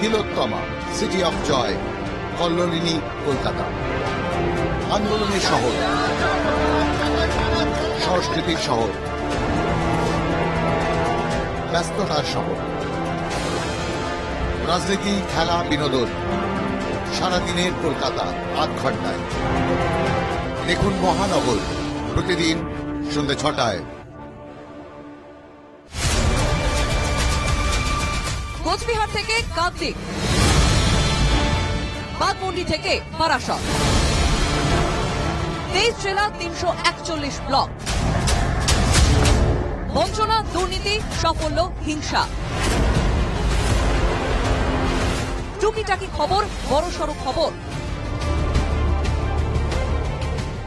Tilottama city of joy Kallolini, Kolkata. আন্দোলনের শহর। সংস্কৃতির শহর। ব্যস্ততার শহর। রাজনীতি, খেলা, বিনোদন। সারাদিনের কলকাতা আধ ঘন্টায়। দেখুন মহানগর। প্রতিদিন সন্ধ্যে ছটায়। থেকে কার্তিক বাঘমুন্ডি থেকে বারাসত তেইশ জেলা, তিনশো একচল্লিশ ব্লক। বঞ্চনা, দুর্নীতি, সাফল্য, হিংসা। টুকিটাকি খবর, বড়সড় খবর।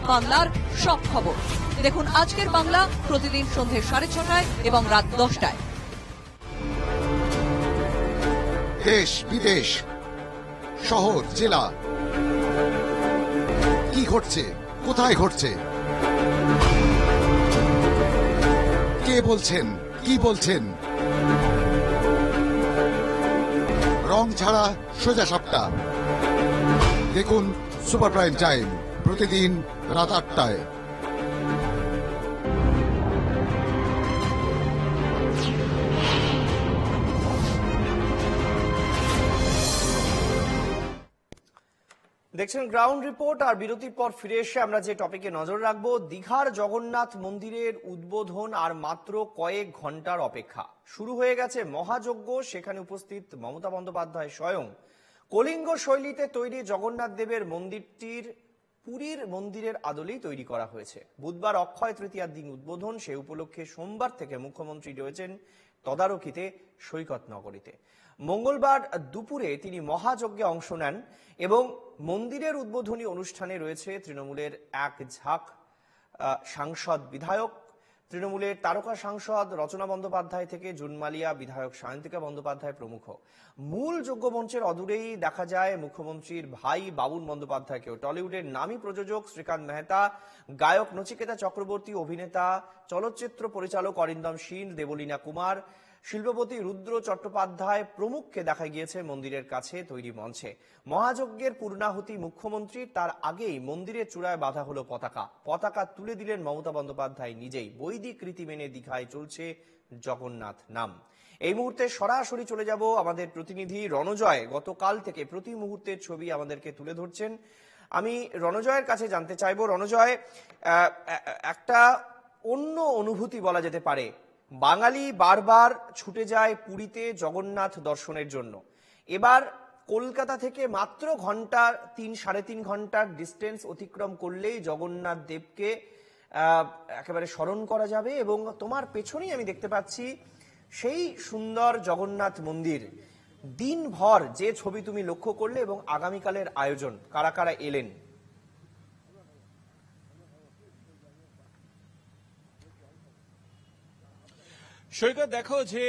বাংলার সব খবর। দেখুন আজকের বাংলা প্রতিদিন সন্ধে সাড়ে ছটায় এবং রাত দশটায়। দেশ বিদেশ, শহর, জেলা। কি ঘটছে? কোথায় ঘটছে? কে বলছেন? কি বলছেন? রং ছাড়া সোজা সাপটা। দেখুন সুপার প্রাইম টাইম প্রতিদিন রাত আটটায়। দেখছেন গ্রাউন্ড রিপোর্ট আর বিরতির পর ফিরে এসে আমরা যে টপিকে নজর রাখব, দীঘার জগন্নাথ মন্দিরের উদ্বোধন আর মাত্র কয়েক ঘণ্টার অপেক্ষা। শুরু হয়ে গেছে মহাযজ্ঞ, সেখানে উপস্থিত মমতা বন্দ্যোপাধ্যায় স্বয়ং। কলিঙ্গ শৈলীতে তৈরি জগন্নাথ দেবের মন্দিরটির পুরীর মন্দিরের আদলেই তৈরি করা হয়েছে। বুধবার অক্ষয় তৃতীয়ার দিন উদ্বোধন, সে উপলক্ষে সোমবার থেকে মুখ্যমন্ত্রী রয়েছেন তদারকিতে সৈকত নগরীতে মঙ্গলবার দুপুরে তিনি মহাযজ্ঞে অংশ নেন এবং মন্দিরের উদ্বোধনী অনুষ্ঠানে রয়েছে তৃণমূলের এক ঝাঁক সাংসদ বিধায়ক, তৃণমূলের তারকা সাংসদ রচনা বন্দ্যোপাধ্যায় থেকে জুনমালিয়া বিধায়ক সায়ন্তিকা বন্দ্যোপাধ্যায় প্রমুখ। মূল যোগ্য মঞ্চের অদূরেই দেখা যায় মুখ্যমন্ত্রীর ভাই বাবুল বন্দ্যোপাধ্যায়কেও। টলিউডের নামী প্রযোজক শ্রীকান্ত মেহতা, গায়ক নচিকেতা চক্রবর্তী, অভিনেতা, চলচ্চিত্র পরিচালক অরিন্দম শীল, দেবলীনা কুমার শিল্পপতি রুদ্র চট্টোপাধ্যায় প্রমুখকে দেখা গিয়েছে মন্দিরের কাছে তৈরি মঞ্চে। মহাযজ্ঞের পূর্ণাহুতি মুখ্যমন্ত্রী, তার আগেই মন্দিরের চূড়ায় বাধা হলো পতাকা। পতাকা তুলে দিলেন মমতা বন্দ্যোপাধ্যায় নিজেই। বৈদিক রীতি মেনে দীঘায় চলছে জগন্নাথ নাম। এই মুহূর্তে সরাসরি চলে যাব আমাদের প্রতিনিধি রণজয়। গতকাল থেকে প্রতি মুহূর্তের ছবি আমাদেরকে তুলে ধরছেন। আমি রণজয়ের কাছে জানতে চাইব। রণজয় একটা অন্য অনুভূতি বলা যেতে পারে। বাঙালি বারবার ছুটে যায় পুরীতে জগন্নাথ দর্শনের জন্য। এবার কলকাতা থেকে মাত্র ঘণ্টা তিন, সাড়ে তিন ঘণ্টার ডিস্টেন্স অতিক্রম করলেই জগন্নাথ দেবকে একেবারে স্মরণ করা যাবে এবং তোমার পেছনেই আমি দেখতে পাচ্ছি সেই সুন্দর জগন্নাথ মন্দির। দিনভর যে ছবি তুমি লক্ষ্য করলে এবং আগামীকালের আয়োজন, কারা কারা এলেন? সৈকত, দেখো যে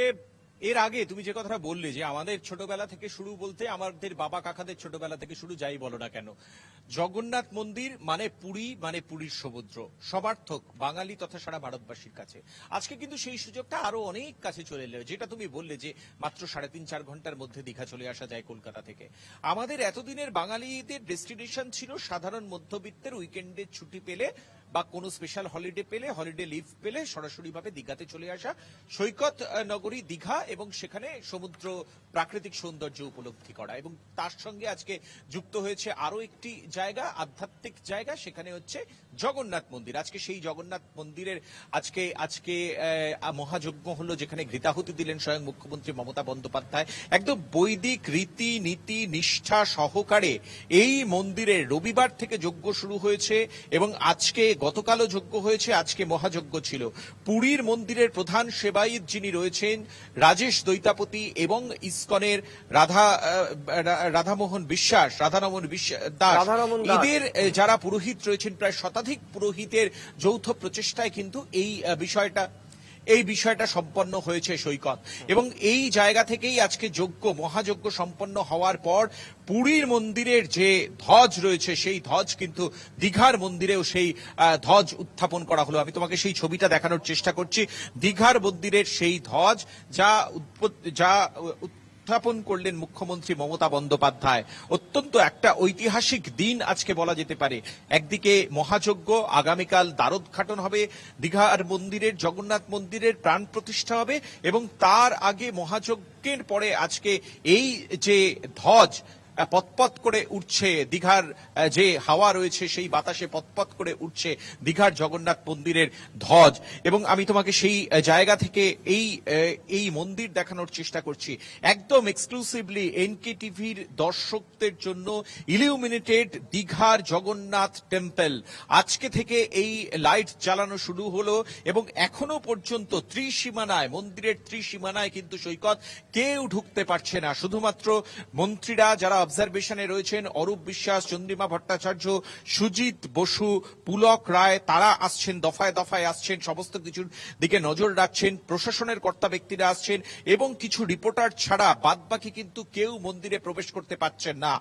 এর আগে তুমি যে কথাটা বললে যে আমাদের ছোটবেলা থেকে শুরু বলতে আমাদের বাবা কাকাদের ছোটবেলা থেকে শুরু যাই বলো না কেন, জগন্নাথ মন্দির মানে পুরী মানে পুরীর সমুদ্র, সবার্থক, বাঙালি তথা সারা ভারতবাসীর কাছে। আজকে কিন্তু সেই সুযোগটা আরও অনেক কাছে চলে এলো, যেটা তুমি বললে যে মাত্র সাড়ে তিন চার ঘণ্টার মধ্যে দীঘা চলে আসা যায় কলকাতা থেকে। আমাদের এতদিনের বাঙালিদের ডেস্টিনেশন ছিল সাধারণ মধ্যবিত্তের উইকেন্ডের ছুটি পেলে বা কোনো স্পেশাল হলিডে পেলে হলিডে লিভ পেলে সরাসরি ভাবে দীঘাতে চলে আসা সৈকত নগরী, দীঘা এবং সেখানে সমুদ্র প্রাকৃতিক সৌন্দর্য উপলব্ধি করা। এবং তার সঙ্গে আজকে যুক্ত হয়েছে আরও একটি জায়গা, আধ্যাত্মিক জায়গা, সেখানে হচ্ছে জগন্নাথ মন্দির। আজকে সেই জগন্নাথ মন্দিরের আজকে আজকে মহাযজ্ঞ হলো যেখানে ঘৃতাহুতি দিলেন স্বয়ং মুখ্যমন্ত্রী মমতা বন্দ্যোপাধ্যায়। একদম বৈদিক রীতি, নীতি, নিষ্ঠা সহকারে এই মন্দিরে রবিবার থেকে যজ্ঞ শুরু হয়েছে এবং আজকে গতকালও যজ্ঞ হয়েছে আজকে মহাযজ্ঞ ছিল। পুরীর মন্দিরের প্রধান সেবায়িত যিনি রয়েছেন রাজেশ দৈতাপতি এবং ইস্কনের রাধা রাধামোহন বিশ্বাস রাধারমন বিশ্বাস দাস। এদের যারা পুরোহিত রয়েছেন প্রায় শতাধিক পুরোহিতের যৌথ প্রচেষ্টায় কিন্তু এই বিষয়টা এই বিষয়টা সম্পন্ন হয়েছে সৈকত। এবং এই জায়গা থেকেই আজকে যোগ্য মহাযজ্ঞ সম্পন্ন হওয়ার পর পুরীর মন্দিরের যে ধ্বজ রয়েছে, সেই ধ্বজ কিন্তু দীঘার মন্দিরেও সেই ধ্বজ উত্থাপন করা হলো। আমি তোমাকে সেই ছবিটা দেখানোর চেষ্টা করছি। দীঘার মন্দিরের সেই ধ্বজ যা যা উত্থাপন করলেন মুখ্যমন্ত্রী মমতা বন্দ্যোপাধ্যায়। অত্যন্ত একটা ঐতিহাসিক দিন আজকে বলা যেতে পারে। একদিকে মহাযজ্ঞ, আগামীকাল দ্বারোদ্ঘাটন হবে, দীঘার মন্দিরের, জগন্নাথ মন্দিরের প্রাণ প্রতিষ্ঠা হবে এবং তার আগে মহাযজ্ঞের পরে আজকে এই যে ধ্বজ পতপত করে উঠছে দীঘার যে হাওয়া রয়েছে সেই বাতাসে পতপত করে উঠছে দীঘার জগন্নাথ মন্দিরের ধ্বজ। এবং আমি তোমাকে সেই জায়গা থেকে এই এই মন্দির দেখানোর চেষ্টা করছি। একদম এক্সক্লুসিভলি এনকে টিভির দর্শকদের জন্য ইলিউমিনেটেড দীঘার জগন্নাথ টেম্পল আজকে থেকে এই লাইট জ্বালানো শুরু হলো এবং এখনও পর্যন্ত ত্রিসীমানায়, মন্দিরের ত্রিসীমানায় কিন্তু সৈকত কেউ ঢুকতে পারছে না। শুধুমাত্র মন্ত্রীরা যারা অবজারভেশনে রয়েছেন অরূপ বিশ্বাস, চন্দ্রিমা ভট্টাচার্য, সুজিত বসু, পুলক রায়, তারা আসছেন, দফায় দফায় আসছেন, সমস্ত কিছুর দিকে নজর রাখছেন, প্রশাসনের কর্তা ব্যক্তিরা আসছেন এবং কিছু রিপোর্টার ছাড়া বাদবাকি কিন্তু কেউ মন্দিরে প্রবেশ করতে পারছেন না।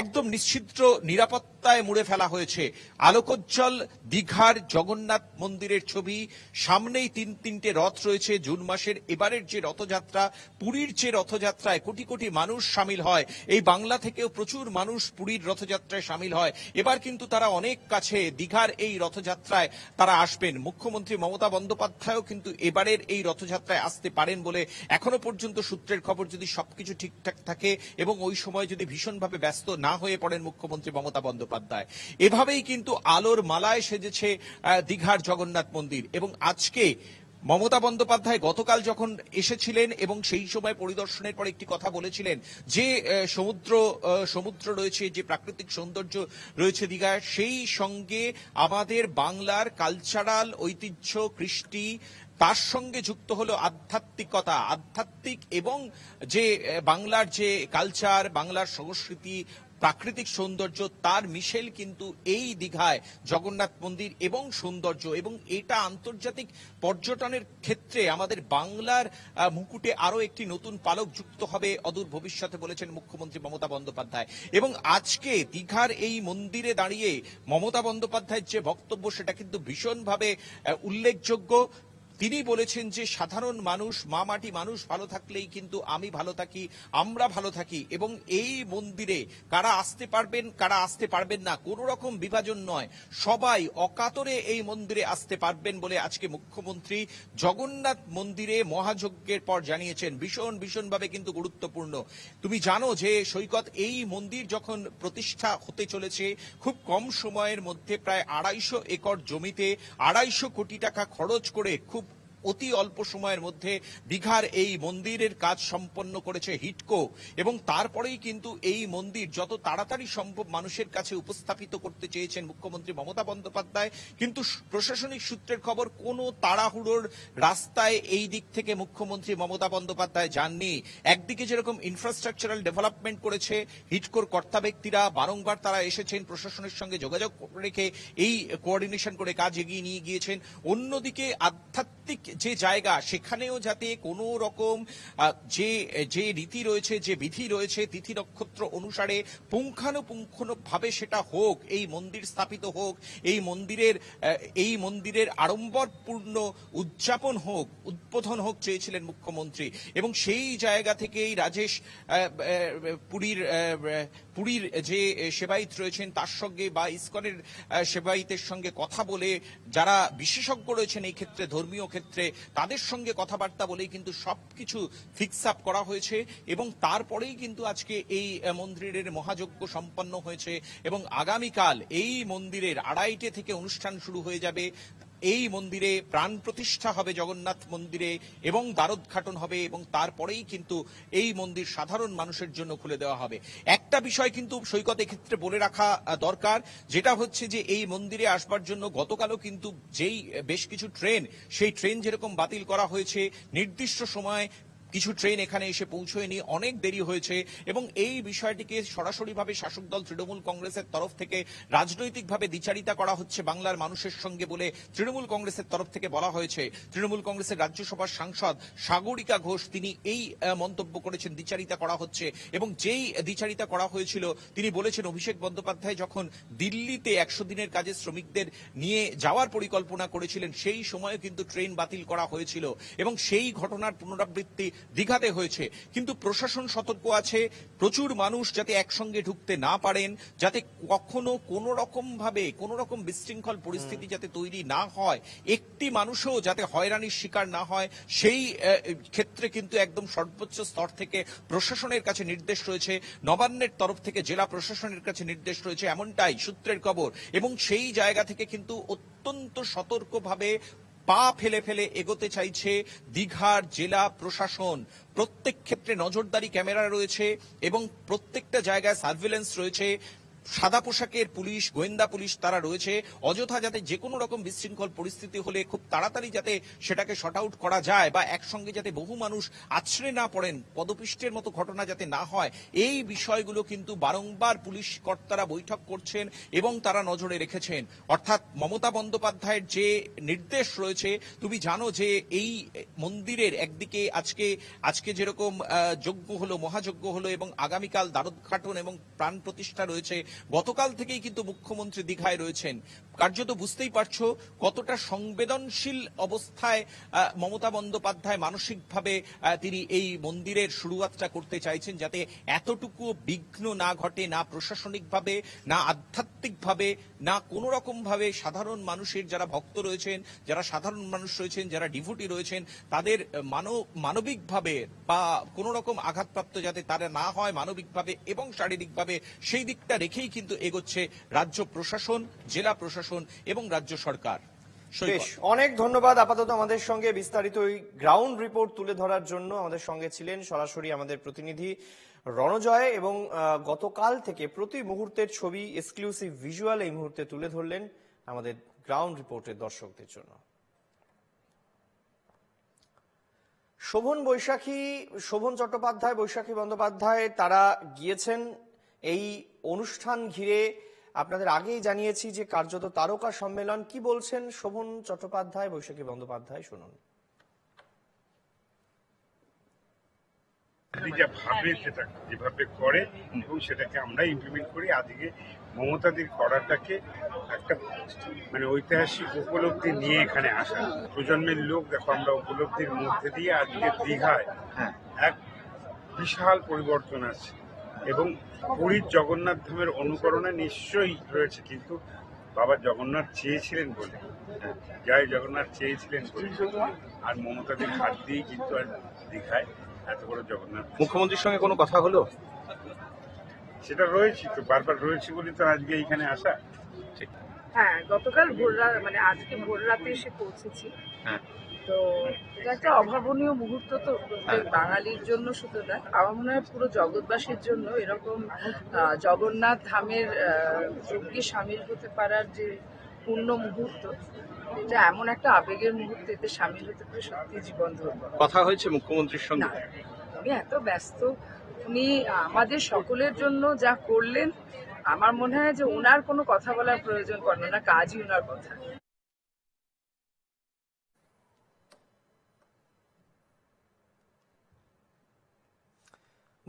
একদম নিশ্চিদ্র নিরাপত্তায় মুড়ে ফেলা হয়েছে। আলোকোজ্জ্বল দীঘার জগন্নাথ মন্দিরের ছবি, সামনেই তিন তিনটে রথ রয়েছে, জুন মাসের এবারের যে রথযাত্রা, পুরীর যে রথযাত্রায় কোটি কোটি মানুষ সামিল হয়, এই বাংলা থেকেও প্রচুর মানুষ পুরীর রথযাত্রায় সামিল হয়। এবার কিন্তু তারা অনেক কাছে দীঘার এই রথযাত্রায় তারা আসবেন। মুখ্যমন্ত্রী মমতা বন্দ্যোপাধ্যায়ও কিন্তু এবারের এই রথযাত্রায় আসতে পারেন বলে এখনও পর্যন্ত সূত্রের খবর যদি সবকিছু ঠিকঠাক থাকে এবং ওই সময় যদি ভীষণভাবে ব্যস্ত না হয়ে পড়েন মুখ্যমন্ত্রী মমতা বন্দ্যোপাধ্যায়। এভাবেই কিন্তু আলোর মালায় সেজেছে দীঘার জগন্নাথ মন্দির। এবং আজকে মমতা বন্দ্যোপাধ্যায় গতকাল যখন এসেছিলেন এবং সেই সময় পরিদর্শনের পর একটি কথা বলেছিলেন যে সমুদ্র সমুদ্র রয়েছে, যে প্রাকৃতিক সৌন্দর্য রয়েছে দীঘায়, সেই সঙ্গে আমাদের বাংলার কালচারাল ঐতিহ্য, কৃষ্টি, তার সঙ্গে যুক্ত হলো আধ্যাত্মিকতা। আধ্যাত্মিক এবং যে বাংলার যে কালচার বাংলার সংস্কৃতি প্রাকৃতিক সৌন্দর্য তার মিশেল কিন্তু এই দীঘায় জগন্নাথ মন্দির এবং সৌন্দর্য এবং এটা আন্তর্জাতিক পর্যটনের ক্ষেত্রে আমাদের বাংলার মুকুটে আরও একটি নতুন পালক যুক্ত হবে অদূর ভবিষ্যতে বলেছেন মুখ্যমন্ত্রী মমতা বন্দ্যোপাধ্যায়। এবং আজকে দীঘার এই মন্দিরে দাঁড়িয়ে মমতা বন্দ্যোপাধ্যায়ের যে বক্তব্য সেটা কিন্তু ভীষণভাবে উল্লেখযোগ্য। তিনি বলেছেন যে, সাধারণ মানুষ, মা মাটি মানুষ ভালো থাকলেই কিন্তু আমি ভালো থাকি, আমরা ভালো থাকি, এবং এই মন্দিরে কারা আসতে পারবেন, কারা আসতে পারবেন না, কোনো রকম বিভাজন নয়। সবাই অকাতরে এই মন্দিরে আসতে পারবেন বলে আজকে মুখ্যমন্ত্রী জগন্নাথ মন্দিরে মহাযজ্ঞের পর জানিয়েছেন। ভীষণ, ভীষণভাবে কিন্তু গুরুত্বপূর্ণ। তুমি জানো যে, সৈকত এই মন্দির যখন প্রতিষ্ঠা হতে চলেছে, খুব কম সময়ের মধ্যে প্রায় আড়াইশো একর জমিতে আড়াইশো কোটি টাকা খরচ করে খুব অতি অল্প সময়ের মধ্যে দীঘার এই মন্দিরের কাজ সম্পন্ন করেছে হিটকো এবং তারপরেই কিন্তু এই মন্দির যত তাড়াতাড়ি সম্ভব মানুষের কাছে উপস্থাপিত করতে চেয়েছেন মুখ্যমন্ত্রী মমতা বন্দ্যোপাধ্যায়। কিন্তু প্রশাসনিক সূত্রের খবর কোনো তাড়াহুড়োর রাস্তায় এই দিক থেকে মুখ্যমন্ত্রী মমতা বন্দ্যোপাধ্যায় যাননি। একদিকে যেরকম ইনফ্রাস্ট্রাকচারাল ডেভেলপমেন্ট করেছে হিটকোর কর্তা ব্যক্তিরা, বারংবার তারা এসেছেন, প্রশাসনের সঙ্গে যোগাযোগ রেখে এই কোঅর্ডিনেশন করে কাজ এগিয়ে নিয়ে গিয়েছেন। অন্যদিকে আধ্যাত্মিক যে জায়গা, সেখানেও যাতে কোনো রকম যে যে রীতি রয়েছে, যে বিধি রয়েছে, তিথি নক্ষত্র অনুসারে পুঙ্খানুপুঙ্খানুভাবে সেটা হোক, এই মন্দির স্থাপিত হোক, এই মন্দিরের এই মন্দিরের আড়ম্বরপূর্ণ উদযাপন হোক, উদ্বোধন হোক চেয়েছিলেন মুখ্যমন্ত্রী। এবং সেই জায়গা থেকেই রাজেশ পুরীর পুরীর যে সেবায়িত রয়েছেন, তার সঙ্গে বা ইস্কনের সেবায়িতের সঙ্গে কথা বলে যারা বিশেষজ্ঞ রয়েছেন এই ক্ষেত্রে, ধর্মীয় ক্ষেত্রে, তাদের সঙ্গে কথাবার্তা বলেই কিন্তু সব কিছু ফিক্স আপ করা হয়েছে এবং তারপরেই কিন্তু আজকে এই মন্দিরের মহাযজ্ঞ সম্পন্ন হয়েছে এবং আগামীকাল এই মন্দিরের আড়াইটে থেকে অনুষ্ঠান শুরু হয়ে যাবে। এই মন্দিরে প্রাণ প্রতিষ্ঠা হবে জগন্নাথ মন্দিরে এবং দ্বারোদ্ঘাটন হবে এবং তারপরেই কিন্তু এই মন্দির সাধারণ মানুষের জন্য খুলে দেওয়া হবে। একটা বিষয় কিন্তু সৈকত ক্ষেত্রে বলে রাখা দরকার, যেটা হচ্ছে যে এই মন্দিরে আসবার জন্য গতকালও কিন্তু যেই বেশ কিছু ট্রেন, সেই ট্রেন যেরকম বাতিল করা হয়েছে, নির্দিষ্ট সময় কিছু ট্রেন এখানে এসে পৌঁছয়নি, অনেক দেরি হয়েছে এবং এই বিষয়টিকে সরাসরিভাবে শাসক দল তৃণমূল কংগ্রেসের তরফ থেকে রাজনৈতিকভাবে দ্বিচারিতা করা হচ্ছে বাংলার মানুষের সঙ্গে বলে তৃণমূল কংগ্রেসের তরফ থেকে বলা হয়েছে। তৃণমূল কংগ্রেসের রাজ্যসভার সাংসদ সাগরিকা ঘোষ, তিনি এই মন্তব্য করেছেন, দ্বিচারিতা করা হচ্ছে এবং যেই দ্বিচারিতা করা হয়েছিল, তিনি বলেছেন অভিষেক বন্দ্যোপাধ্যায় যখন দিল্লিতে একশো দিনের কাজে শ্রমিকদের নিয়ে যাওয়ার পরিকল্পনা করেছিলেন, সেই সময়ে কিন্তু ট্রেন বাতিল করা হয়েছিল এবং সেই ঘটনার পুনরাবৃত্তি দীঘাতে হয়েছে। কিন্তু প্রশাসন সতর্ক আছে প্রচুর মানুষ যাতে একসঙ্গে ঢুকতে না পারেন যাতে কখনো কোনো রকম ভাবে কোনো রকম বিশৃঙ্খল পরিস্থিতি যাতে তৈরি না হয় একটি মানুষও যাতে হয়রানির শিকার না হয় সেই ক্ষেত্রে কিন্তু একদম সর্বোচ্চ স্তর থেকে প্রশাসনের কাছে নির্দেশ রয়েছে নবান্নের তরফ থেকে জেলা প্রশাসনের কাছে নির্দেশ রয়েছে এমনটাই সূত্রের খবর। এবং সেই জায়গা থেকে কিন্তু অত্যন্ত সতর্কভাবে পা ফেলে ফেলে এগোতে চাইছে দীঘার জেলা প্রশাসন। প্রত্যেক ক্ষেত্রে নজরদারি ক্যামেরা রয়েছে এবং প্রত্যেকটা জায়গায় সার্ভিলেন্স রয়েছে। সাদা পোশাকের পুলিশ, গোয়েন্দা পুলিশ তারা রয়েছে। অযথা যাতে যে কোনো রকম বিশৃঙ্খল পরিস্থিতি হলে খুব তাড়াতাড়ি যাতে সেটাকে শর্ট আউট করা যায় বা একসঙ্গে যাতে বহু মানুষ আছড়ে না পড়েন, পদপিষ্টের মতো ঘটনা যাতে না হয়, এই বিষয়গুলো কিন্তু বারংবার পুলিশ কর্তারা বৈঠক করছেন এবং তারা নজরে রেখেছেন। অর্থাৎ মমতা বন্দ্যোপাধ্যায়ের যে নির্দেশ রয়েছে, তুমি জানো যে এই মন্দিরের একদিকে আজকে আজকে যেরকম যজ্ঞ হলো, মহাযজ্ঞ হলো এবং আগামীকাল দ্বারোদ্ঘাটন এবং প্রাণ প্রতিষ্ঠা রয়েছে গতকাল থেকেই কিন্তু মুখ্যমন্ত্রী দীঘায় রয়েছেন। কার্যত বুঝতেই পারছ কতটা সংবেদনশীল অবস্থায় মমতা বন্দ্যোপাধ্যায় মানসিকভাবে তিনি এই মন্দিরের শুরুয়াতটা করতে চাইছেন যাতে এতটুকু বিঘ্ন না ঘটে, না প্রশাসনিকভাবে, না আধ্যাত্মিকভাবে, না কোনো রকম ভাবে সাধারণ মানুষের যারা ভক্ত রয়েছেন, যারা সাধারণ মানুষ রয়েছেন, যারা ডিভুটি রয়েছেন, তাদের মানব, মানবিকভাবে বা কোনো রকম আঘাতপ্রাপ্ত যাতে তারা না হয় মানবিকভাবে এবং শারীরিকভাবে সেই দিকটা রেখেই কিন্তু এগোচ্ছে রাজ্য প্রশাসন, জেলা প্রশাসন এবং রাজ্য সরকার। অনেক ধন্যবাদ আপাতত আমাদের সঙ্গে। বিস্তারিত ওই গ্রাউন্ড রিপোর্ট তুলে ধরার জন্য আমাদের সঙ্গে ছিলেন সরাসরি আমাদের প্রতিনিধি রণজয় এবং গতকাল থেকে প্রতি মুহূর্তের ছবি এক্সক্লুসিভ ভিজুয়াল এই মুহূর্তে তুলে ধরলেন আমাদের গ্রাউন্ড রিপোর্টের দর্শকদের জন্য। শোভন বৈশাখী, শোভন চট্টোপাধ্যায়, বৈশাখী বন্দ্যোপাধ্যায়, তারা গিয়েছেন এই অনুষ্ঠান ঘিরে আপনাদের আগেই জানিয়েছি যে কার্যত তারকা সম্মেলন। কি বলছেন শোভন চট্টোপাধ্যায় বৈশাখী বন্দ্যোপাধ্যায়? শুনুন। যা ভাবে সেটা যেভাবে করে এবং সেটাকে আমরা ইমপ্লিমেন্ট করি। আজকে মমতাদির করাটাকে একটা মানে ঐতিহাসিক উপলব্ধি নিয়ে এখানে আসা। প্রজন্মের লোক দেখো আমরা উপলব্ধির মধ্যে দিয়ে আজকে দীঘায় এক বিশাল পরিবর্তন আছে এবং পুরীর জগন্নাথ ধামের অনুকরণে নিশ্চয়ই রয়েছে কিন্তু বাবা জগন্নাথ চেয়েছিলেন বলে। হ্যাঁ, জয় জগন্নাথ চেয়েছিলেন বলে। আর মমতাদির হাত দিয়েই কিন্তু আর দীঘায় এত বড় জগন্নাথ মুখ্যমন্ত্রীর সঙ্গে কোনো কথা হলো? সেটা রয়েছে তো বারবার রয়েছে বলে তো আজকে এখানে আসা। হ্যাঁ গতকাল ভোর মানে আজকে ভোর রাতে এসে পৌঁছেছি। হ্যাঁ। তো এটা একটা অভাবনীয় মুহূর্ত তো প্রত্যেক বাঙালির জন্য শুধু না আমার মনে হয় পুরো জগৎবাসীর জন্য এরকম জগন্নাথ ধামের যজ্ঞে সামিল হতে পারার যে পূর্ণ মুহূর্ত এটা এমন একটা আবেগের মুহূর্তে এতে সামিল হতে পারে সত্যি জীবন ধন্য। কথা হয়েছে মুখ্যমন্ত্রীর সঙ্গে? উনি এত ব্যস্ত উনি আমাদের সকলের জন্য যা করলেন আমার মনে হয় যে ওনার কোনো কথা বলার প্রয়োজন পড়ে না কাজই ওনার কথা।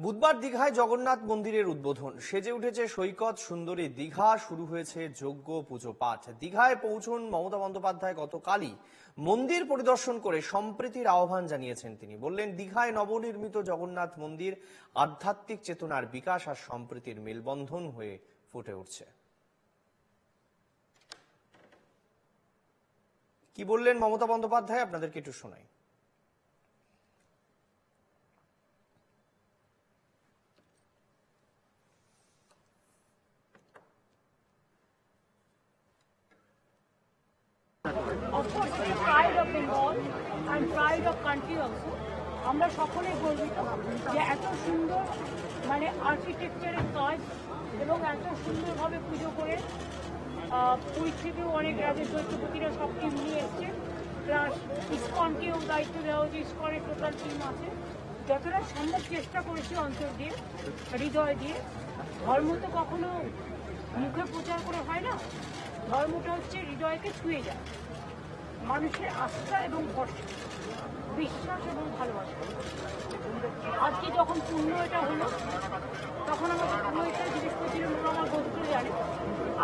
বুধবার দীঘায় জগন্নাথ মন্দিরের উদ্বোধন। সেজে উঠেছে সৈকত, সুন্দরী দীঘা, শুরু হয়েছে যজ্ঞ পুজো পাঠ। দীঘায় পৌঁছন মমতা বন্দ্যোপাধ্যায় গতকালই। মন্দির পরিদর্শন করে সম্প্রীতির আহ্বান জানিয়েছেন তিনি। বললেন, দীঘায় নবনির্মিত জগন্নাথ মন্দির আধ্যাত্মিক চেতনার বিকাশ আর সম্প্রীতির মেলবন্ধন হয়ে ফুটে উঠছে। কি বললেন মমতা বন্দ্যোপাধ্যায়? আপনাদেরকে একটু শোনাই। আমরা সকলেই গর্বিত যে এত সুন্দর মানে আর্কিটেকচারের কাজ এবং এত সুন্দরভাবে পুজো করে আহ, পুরী থেকেও অনেক রাজ্যের দৈত্যপতিরা সব টিম নিয়ে এসছে। প্লাস ইস্কনকেও দায়িত্ব দেওয়া হয়েছে ইস্কনের টোটাল টিম আছে। যতটা সম্ভব চেষ্টা করেছি অন্তর দিয়ে হৃদয় দিয়ে। ধর্ম তো কখনো মুখে প্রচার করে হয় না। ধর্মটা হচ্ছে হৃদয়কে ছুঁয়ে যায়। মানুষের আস্থা এবং ভরসা। বিশ্বাস এবং ভালোবাসা আজকে যখন পূর্ণ এটা হলো তখন আমার পূর্ণ এটা জিজ্ঞেস করছিলেন ওরা আমার গোত্র জানে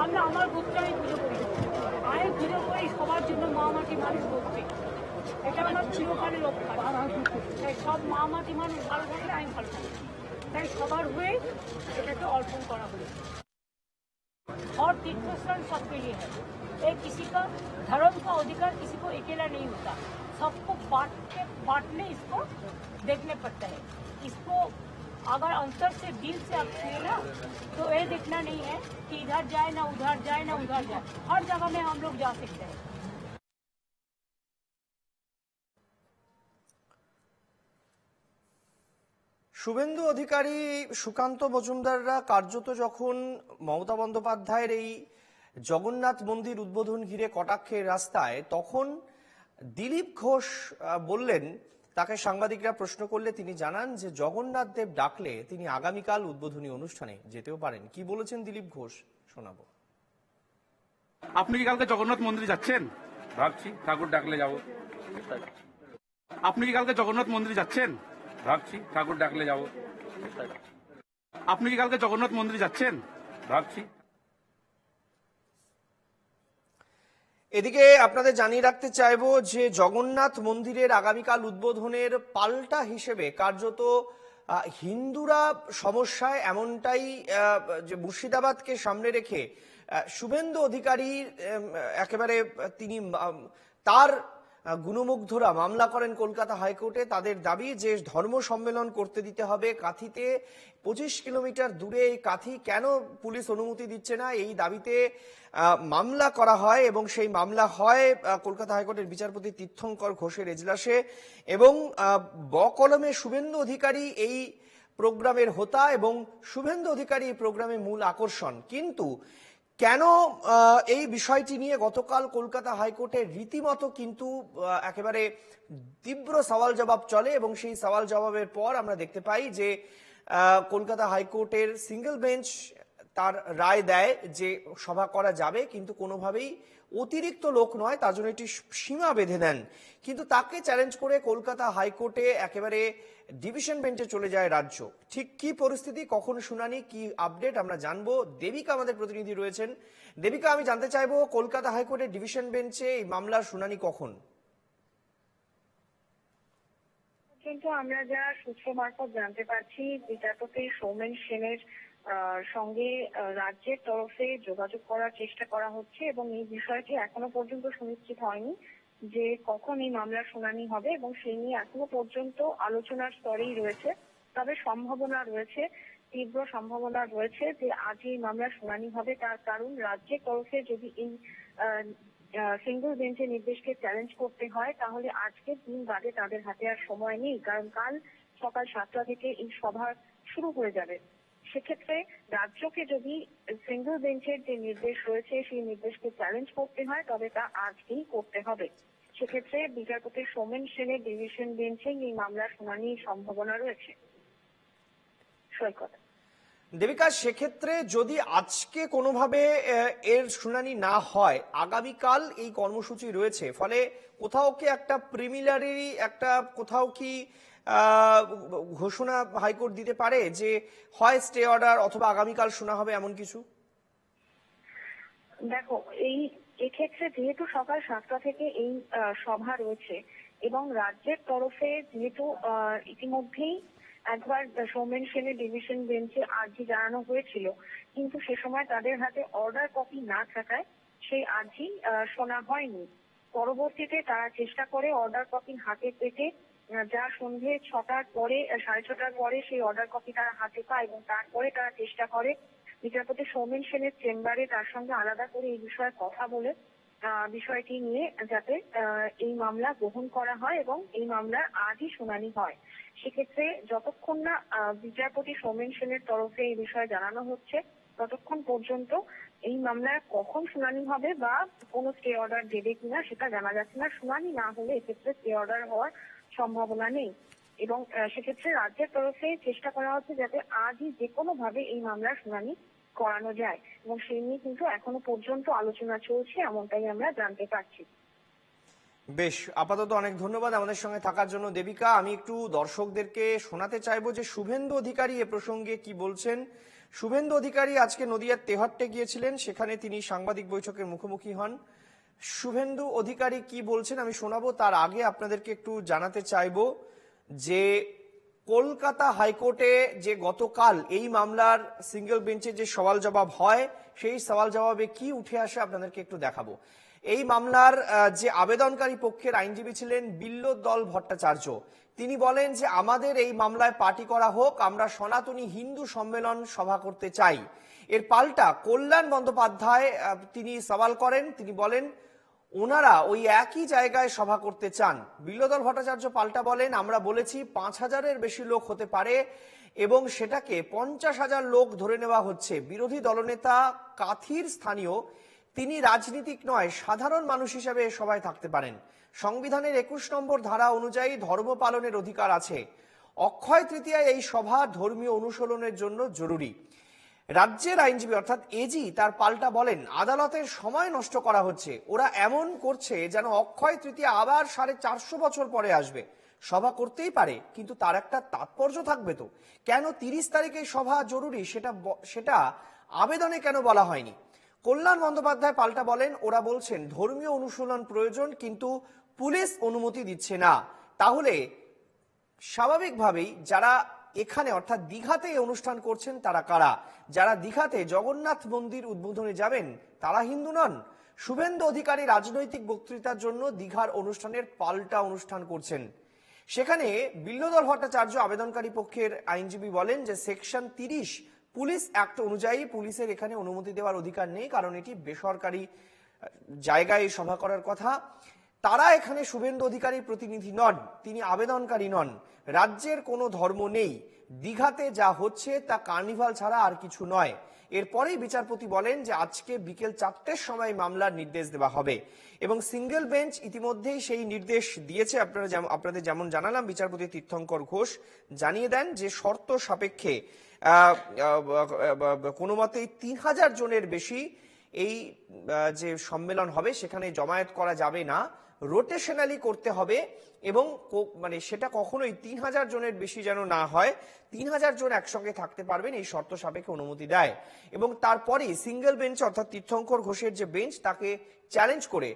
আমরা আমার গোত্রে আমি পুজো করি মায়ের পুজো করি সবার জন্য মা মাটি মানুষ করছে এটা আমার চিরকালের অভ্যাস তাই সব মা মাটি মানুষ ভালো থাকলে আমি ভালো থাকি তাই সবার হয়ে এটাকে অর্পণ করা হলো और तीर्थ स्थान सबके लिए है ये किसी का धर्म का अधिकार किसी को अकेला नहीं होता सबको बांट के बांटने इसको देखने पड़ता है इसको अगर अंतर से दिल से आप छुए ना तो ये देखना नहीं है कि इधर जाए ना उधर जाए ना उधर जाए हर जगह में हम लोग जा सकते हैं শুভেন্দু অধিকারী সুকান্ত মজুমদাররা কার্যত যখন মমতা বন্দ্যোপাধ্যায়ের এই জগন্নাথ মন্দির উদ্বোধন ঘিরে কটাক্ষের রাস্তায় তখন দিলীপ ঘোষ বললেন তাকে সাংবাদিকরা প্রশ্ন করলে তিনি জানান যে জগন্নাথ দেব ডাকলে তিনি আগামীকাল উদ্বোধনী অনুষ্ঠানে যেতেও পারেন। কি বলেছেন দিলীপ ঘোষ? শোনাবো। আপনি কি কালকে জগন্নাথ মন্দিরে যাচ্ছেন? ভাবছি ঠাকুর ডাকলে যাব। আপনি কি কালকে জগন্নাথ মন্দিরে যাচ্ছেন? ভাবছি ঠাকুর ডাকলে যাব। আপনি কি কালকে জগন্নাথ মন্দিরে যাচ্ছেন? ভাবছি। এদিকে আপনাদের জানিয়ে রাখতে চাইব যে জগন্নাথ মন্দিরের আগামীকাল উদ্বোধনের পাল্টা হিসেবে কার্যত হিন্দুরা সমস্যায় এমনটাই যে মুর্শিদাবাদকে সামনে রেখে শুভেন্দু অধিকারী একেবারে তিনি তার গুণমুগ্ধরা মামলা করেন কলকাতা হাইকোর্টে। তাদের দাবি যে ধর্ম সম্মেলন করতে দিতে হবে কাথিতে। পঁচিশ কিলোমিটার দূরে এই কাথি কেন পুলিশ অনুমতি দিচ্ছে না? এই দাবিতে মামলা করা হয় এবং সেই মামলা হয় কলকাতা হাইকোর্টের বিচারপতি তীর্থঙ্কর ঘোষের এজলাসে এবং বকলমে শুভেন্দু অধিকারী এই প্রোগ্রামের হোতা এবং শুভেন্দু অধিকারী এই প্রোগ্রামের মূল আকর্ষণ। কিন্তু কেন এই বিষয়টি নিয়ে গতকাল কলকাতা হাইকোর্টে রীতিমতো কিন্তু একেবারে তীব্র সওয়াল জবাব চলে এবং সেই সওয়াল জবাবের পর আমরা দেখতে পাই যে কলকাতা হাইকোর্টের সিঙ্গেল বেঞ্চ তার রায় দেয় যে সভা করা যাবে, কিন্তু কোনোভাবেই অতিরিক্ত লোক নয়, তার জন্য একটি সীমা বেঁধে দেন কিন্তু তাকে চ্যালেঞ্জ করে কলকাতা হাইকোর্টে একেবারে ডিভিশন বেঞ্চে চলে যায় রাজ্য। ঠিক কি পরিস্থিতি, কখন শুনানি, কি আপডেট আমরা জানব। দেবিকা আমাদের প্রতিনিধি রয়েছেন। দেবিকা, আমি জানতে চাইব, কলকাতা হাইকোর্টের ডিভিশন বেঞ্চে এই মামলার শুনানি কখন? কিন্তু আমরা যা সূত্র মারফত জানতে পারছি বিচারপতি সৌমেন সেনের সঙ্গে রাজ্যের তরফে যোগাযোগ করার চেষ্টা করা হচ্ছে এবং এই বিষয়টি এখনও পর্যন্ত সুনিশ্চিত হয়নি। যে কখন এই মামলার শুনানি হবে এবং সেই নিয়ে এখনও পর্যন্ত আলোচনার স্তরেই রয়েছে। তবে সম্ভাবনা রয়েছে, তীব্র সম্ভাবনা রয়েছে যে আজ এই মামলার শুনানি হবে তার কারণ রাজ্যের তরফে যদি এই সিঙ্গল বেঞ্চের নির্দেশকে চ্যালেঞ্জ করতে হয়, তাহলে আজকের দিন বাদে তাদের হাতে আর সময় নেই। কারণ কাল সকাল সাতটা থেকে এই সভা শুরু হয়ে যাবে। সেক্ষেত্রে রাজ্যকে যদি সিঙ্গল বেঞ্চের যে নির্দেশ রয়েছে, সেই নির্দেশকে চ্যালেঞ্জ করতে হয়, তবে তা আজকেই করতে হবে। সেক্ষেত্রে বিচারপতি সোমেন সেনের ডিভিশন বেঞ্চে এই মামলার শুনানির সম্ভাবনা রয়েছে। সৈকত। দেবিকা, সেক্ষেত্রে যদি আজকে কোনোভাবে এর শুনানি না হয়, আগামীকাল এই কর্মসূচি রয়েছে, ফলে কোথাও কি একটা প্রিমিলারি একটা, কোথাও কি ঘোষণা হাইকোর্ট দিতে পারে যে হয় স্টে অর্ডার অথবা আগামীকাল শোনা হবে এমন কিছু? দেখো, এই, এক্ষেত্রে যেহেতু সকাল সাতটা থেকে এই সভা রয়েছে এবং রাজ্যের তরফে যেহেতু ইতিমধ্যেই একবার সৌমেন সেনের ডিভিশন বেঞ্চে আর্জি জানানো হয়েছিল, কিন্তু সে সময় তাদের হাতে অর্ডার কপি না থাকায় সেই আর্জি শোনা হয়নি। পরবর্তীতে তারা চেষ্টা করে অর্ডার কপি হাতে পেতে যা সন্ধে ছটার পরে সাড়ে ছটার পরে সেই অর্ডার কপি তারা হাতে পায় এবং তারপরে তারা চেষ্টা করে বিচারপতি সৌমেন সেনের চেম্বারে তার সঙ্গে আলাদা করে এই বিষয়ে কথা বলে বিষয়টি নিয়ে যাতে এই মামলা গ্রহণ করা হয় এবং এই মামলার আজই শুনানি হয়। সেক্ষেত্রে যতক্ষণ না বিচারপতি সৌমেন সেনের তরফে এই বিষয়ে জানানো হচ্ছে, ততক্ষণ পর্যন্ত এই মামলার কখন শুনানি হবে বা কোনো স্টে অর্ডার দেবে কিনা সেটা জানা যাচ্ছে না। শুনানি না হলে এক্ষেত্রে স্টে অর্ডার হওয়ার সম্ভাবনা নেই। এবং সেক্ষেত্রে রাজ্যের তরফে চেষ্টা করা হচ্ছে যাতে আজই যে কোনো ভাবে এই মামলার শুনানি করানো যায়। এবং সেই নিয়ে কিন্তু এখনও পর্যন্ত আলোচনা চলছে, এমনটাই আমরা জানতে পারছি। বেশ, আপাতত অনেক ধন্যবাদ আমাদের সঙ্গে থাকার জন্য। দেবিকা, আমি একটু দর্শকদেরকে শোনাতে চাইব যে শুভেন্দু অধিকারী এ প্রসঙ্গে কি বলছেন? শুভেন্দু অধিকারী আজকে নদিয়ার তেহট্টে গিয়েছিলেন, সেখানে তিনি সাংবাদিক বৈঠকের মুখোমুখি হন। শুভেন্দু অধিকারী কি বলছেন আমি শোনাবো। তার আগে আপনাদেরকে একটু জানাতে চাইব যে কলকাতা হাইকোর্টে যে গতকাল এই মামলার সিঙ্গেল বেঞ্চে যে সওয়াল জবাব হয়, সেই সওয়াল জবাবে কি উঠে আসে আপনাদেরকে একটু দেখাবো। এই মামলার যে আবেদনকারী পক্ষের আইনজীবী ছিলেন বিল্লদল ভট্টাচার্য। তিনি বলেন যে আমাদের এই মামলায় পার্টি করা হোক, আমরা সনাতনী হিন্দু সম্মেলন সভা করতে চাই। এর পাল্টা কল্যাণ বন্দ্যোপাধ্যায় তিনি সওয়াল করেন, তিনি বলেন ওনারা ওই একই জায়গায় সভা করতে চান। বিল্লদল ভট্টাচার্য পাল্টা বলেন, আমরা বলেছি পাঁচ হাজারের বেশি লোক হতে পারে এবং সেটাকে পঞ্চাশ হাজার লোক ধরে নেওয়া হচ্ছে। বিরোধী দলনেতা কাথির স্থানীয়, তিনি রাজনীতিক নয়, সাধারণ মানুষ হিসেবে সভায় থাকতে পারেন। সংবিধানের একুশ নম্বর ধারা অনুযায়ী ধর্ম পালনের অধিকার আছে। অক্ষয় তৃতীয়ায় এই সভা ধর্মীয় অনুশীলনের জন্য জরুরি। রাজ্যের আইনজীবী অর্থাৎ এজি তার পাল্টা বলেন, আদালতের সময় নষ্ট করা হচ্ছে। ওরা এমন করছে যেন অক্ষয় তৃতীয়া আবার সাড়ে চারশো বছর পরে আসবে। সভা করতেই পারে, কিন্তু তার একটা তাৎপর্য থাকবে তো। কেন তিরিশ তারিখে সভা জরুরি সেটা সেটা আবেদনে কেন বলা হয়নি? কল্যাণ বন্দ্যোপাধ্যায় পাল্টা বলেন, ওরা বলছেন, ধর্মীয় অনুশীলন প্রয়োজন, কিন্তু পুলিশ অনুমতি দিচ্ছে না। তাহলে স্বাভাবিকভাবেই যারা এখানে অর্থাৎ দীঘাতে অনুষ্ঠান করছেন তারা কারা? যারা দীঘাতে জগন্নাথ মন্দির উদ্বোধনে যাবেন, তারা হিন্দু নন। শুভেন্দু অধিকারী রাজনৈতিক বক্তৃতার জন্য দীঘার অনুষ্ঠানের পাল্টা অনুষ্ঠান করছেন। সেখানে বিল্লদল ভট্টাচার্য আবেদনকারী পক্ষের আইনজীবী বলেন যে সেকশন তিরিশ পুলিশ অ্যাক্ট অনুযায়ী পুলিশের এখানে অনুমতি দেওয়ার অধিকার নেই, কারণ এটি বেসরকারি জায়গায় সভা করার কথা। তারা এখানে শুভেন্দু অধিকারীর প্রতিনিধি নন, তিনি আবেদনকারী নন। রাজ্যের কোনো ধর্ম নেই। দীঘাতে যা হচ্ছে তা কার্নিভাল ছাড়া আর কিছু নয়। এরপরেই বিচারপতি বলেন যে আজকে বিকেল চারটের সময় মামলার নির্দেশ দেওয়া হবে এবং সিঙ্গেল বেঞ্চ ইতিমধ্যেই সেই নির্দেশ দিয়েছে। আপনারা যেমন আপনাদের যেমন জানালাম, বিচারপতি তীর্থঙ্কর ঘোষ জানিয়ে দেন যে শর্ত সাপেক্ষে কোনো মতেই তিন হাজার জনের বেশি এই যে সম্মেলন হবে সেখানে জমায়েত করা যাবে না। রোটেশনালি করতে হবে এবং মানে সেটা কখনোই তিন হাজার জনের বেশি যেন না হয়, তিন হাজার জন একসঙ্গে থাকতে পারবেন এই শর্ত সাপেক্ষে অনুমতি দেয়। এবং তারপরে সিঙ্গেল বেঞ্চ অর্থাৎ তীর্থঙ্কর ঘোষের যে বেঞ্চ তাকে চ্যালেঞ্জ করে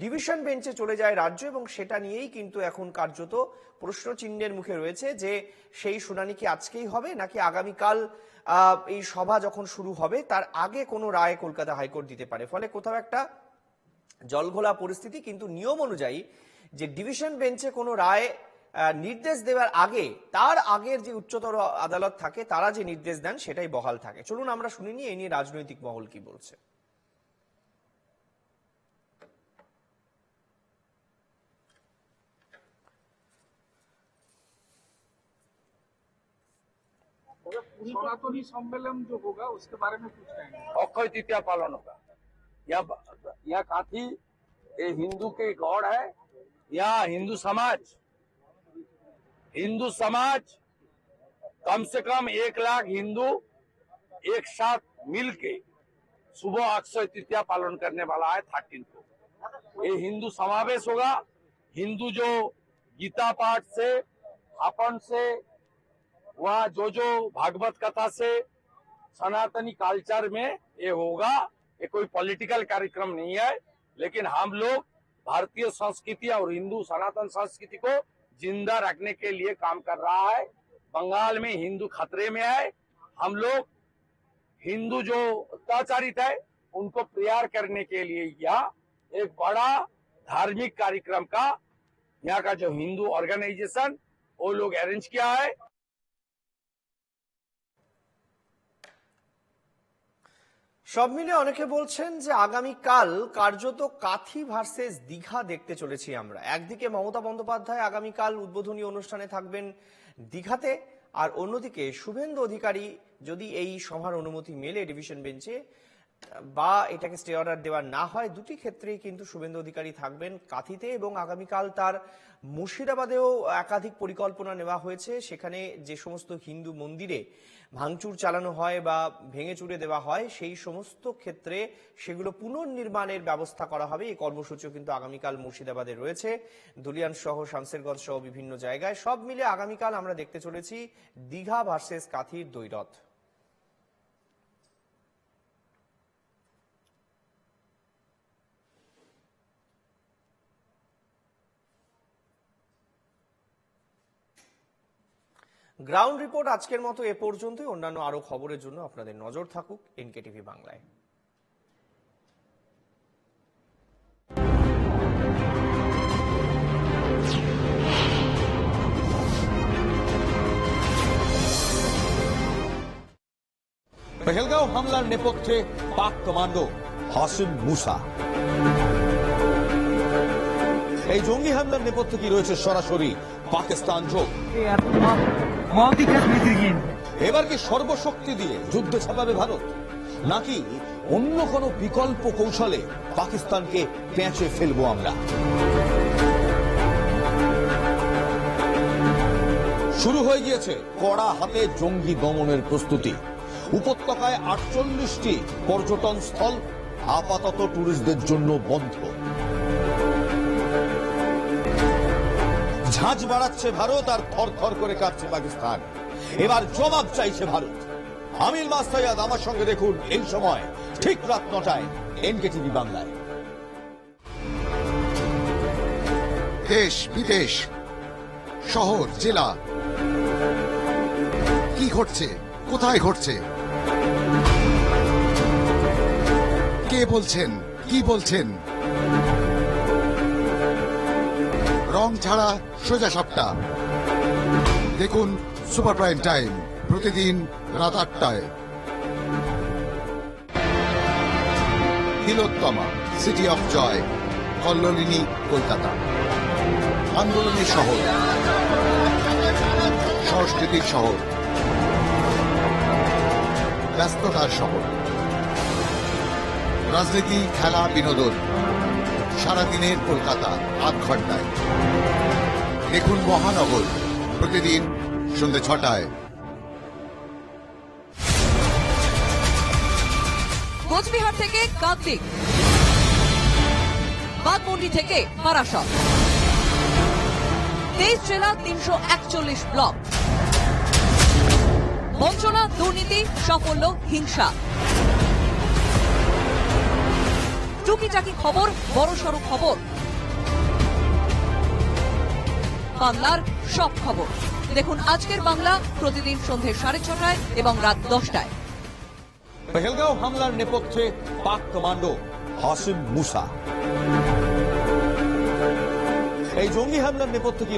ডিভিশন বেঞ্চে চলে যায় রাজ্য এবং সেটা নিয়েই কিন্তু এখন কার্যত প্রশ্ন চিহ্নের মুখে রয়েছে যে সেই শুনানি কি আজকেই হবে নাকি আগামীকাল এই সভা যখন শুরু হবে, তার আগে কোনো রায় কলকাতা হাইকোর্ট দিতে পারে। ফলে কোথাও একটা জলঘোলা পরিস্থিতি কিন্তু নিয়ম অনুযায়ী যে ডিভিশন বেঞ্চে কোনো রায় আহ, নির্দেশ দেওয়ার আগে তার আগের যে উচ্চতর আদালত থাকে তারা যে নির্দেশ দেন সেটাই বহাল থাকে চলুন আমরা শুনিনি এই নিয়ে রাজনৈতিক মহল কি বলছে सनातनी सम्मेलन जो होगा उसके बारे में पूछ रहे हैं अक्षय तृतीया पालन होगा यह यह काफ़ी, ये हिंदू के गौड़ है, या हिंदू समाज। हिंदू समाज, कम से कम एक लाख हिंदू एक साथ मिलके सुबह अक्षय तृतीया पालन करने वाला है थर्टीन को। ये हिंदू समावेश होगा। हिंदू जो गीता पाठ से अपन से, वहाँ जो जो भागवत कथा से सनातनी कल्चर में ये होगा। ये कोई पॉलिटिकल कार्यक्रम नहीं है, लेकिन हम लोग भारतीय संस्कृति और हिंदू सनातन संस्कृति को ज़िंदा रखने के लिए काम कर रहा है। बंगाल में हिंदू खतरे में है। हम लोग हिंदू जो अत्याचारित है, उनको प्रयार करने के लिए यह एक बड़ा धार्मिक कार्यक्रम का, यहाँ का जो हिंदू ऑर्गेनाइजेशन, वो लोग अरेंज किया है। সব মিলে অনেকে বলছেন যে আগামীকাল কার্যত কাথি ভার্সেস দীঘা দেখতে চলেছি আমরা। একদিকে মমতা বন্দ্যোপাধ্যায় আগামীকাল উদ্বোধনী অনুষ্ঠানে থাকবেন দীঘাতে, আর অন্যদিকে শুভেন্দু অধিকারী যদি এই সভার অনুমতি মেলে ডিভিশন বেঞ্চে বা এটাকে স্টে অর্ডার দেওয়া না হয়, দুটি ক্ষেত্রেই কিন্তু শুভেন্দু অধিকারী থাকবেন কাথিতে এবং আগামীকাল তার মুর্শিদাবাদেও একাধিক পরিকল্পনা নেওয়া হয়েছে। সেখানে যে সমস্ত হিন্দু মন্দিরে ভাঙচুর চালানো হয় বা ভেঙে চুরে দেওয়া হয়, সেই সমস্ত ক্ষেত্রে সেগুলো পুনর্নির্মাণের ব্যবস্থা করা হবে। এই কর্মসূচিও কিন্তু আগামীকাল মুর্শিদাবাদে রয়েছে। দুলিয়ান সহ শামসেরগঞ্জ সহ বিভিন্ন জায়গায়। সব মিলে আগামীকাল আমরা দেখতে চলেছি দীঘা ভার্সেস কাথির দ্বৈরথ। গ্রাউন্ড রিপোর্ট আজকের মতো এ পর্যন্তই। অন্যান্য আরও খবরের জন্য আপনাদের নজর থাকুক এনকে টিভি বাংলায়। পেহেলগাঁও হামলার নেপথ্যে পাক কমান্ডো হাসিম মুসা। এই জঙ্গি হামলার নেপথ্যে কি রয়েছে সরাসরি পাকিস্তান যোগ? এবার কি সর্বশক্তি দিয়ে যুদ্ধ ছাপাবে ভারত? নাকি অন্য কোনো বিকল্প কৌশলে পাকিস্তানকে পেঁচে ফেলব আমরা? শুরু হয়ে গিয়েছে কড়া হাতে জঙ্গি দমনের প্রস্তুতি। উপত্যকায় আটচল্লিশটি পর্যটন স্থল আপাতত ট্যুরিস্টদের জন্য বন্ধ। ঝাঁঝ বাড়াচ্ছে ভারত আর থর করে কাটছে পাকিস্তান। এবার জবাব চাইছে ভারত। আমির মাস্তায়াদ আমার সঙ্গে দেখুন এই সময়, ঠিক রাত নটায় এনকে টিভি বাংলায়। দেশ, বিদেশ, শহর, জেলা। কি ঘটছে? কোথায় ঘটছে? কে বলছেন? কি বলছেন? রং ছাড়া সোজা সাপটা দেখুন সুপার প্রাইম টাইম প্রতিদিন রাত আটটায়। Tilottama, city of joy, Kallolini, Kolkata. আন্দোলনের শহর। সংস্কৃতির শহর। ব্যস্ততার শহর। রাজনীতি, খেলা, বিনোদন। সারাদিনের কলকাতা আধ ঘন্টায়। দেখুন মহানগর প্রতিদিন সন্ধ্যে ছটায়। কোচবিহার থেকে কার্তিক। বাগমুন্ডি থেকে বারাসত তেইশ জেলা তিনশো একচল্লিশ ব্লক। বঞ্চনা দুর্নীতি, সাফল্য, হিংসা। টুকিটাকি খবর বড়সড় খবর। বাংলার সব খবর। দেখুন আজকের বাংলা প্রতিদিন সন্ধে সাড়ে ছটায় এবং রাত দশটায়। পেহেলগাঁও হামলার নেপথ্যে পাক কমান্ডো হাসিম মুসা। এই জঙ্গি হামলার নেপথ্যে কি